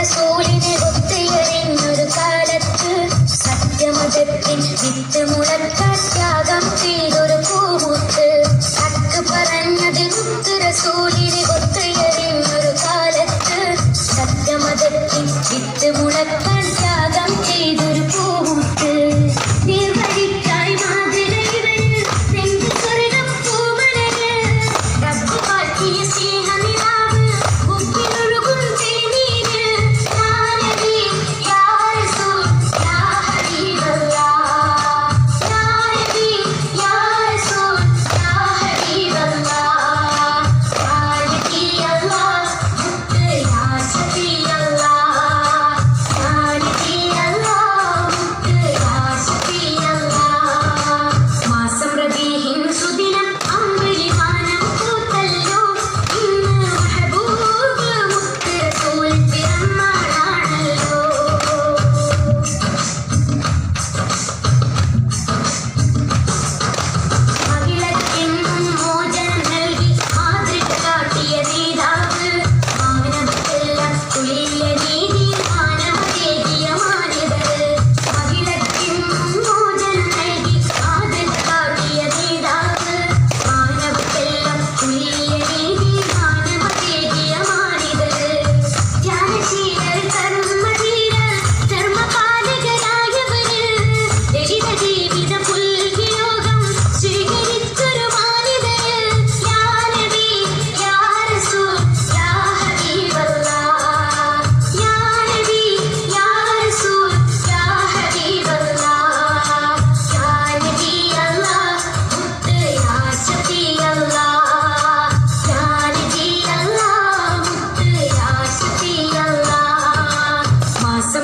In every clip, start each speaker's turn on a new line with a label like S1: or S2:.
S1: റസൂലിനെ ഒത്തിയറിഞ്ഞൊരു കാലത്ത് സത്യമതത്തിൻ വിത്ത് മുളക്കാൻ ത്യാഗം ചെയ്തൊരു പൂമുത്ത്. സക്ക് പറഞ്ഞത് മുത്ത് റസൂലിനെ ഒത്തിയറിഞ്ഞൊരു കാലത്ത് സത്യമതത്തിൻ വിത്ത് മുളക്കാൻ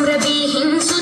S1: to be.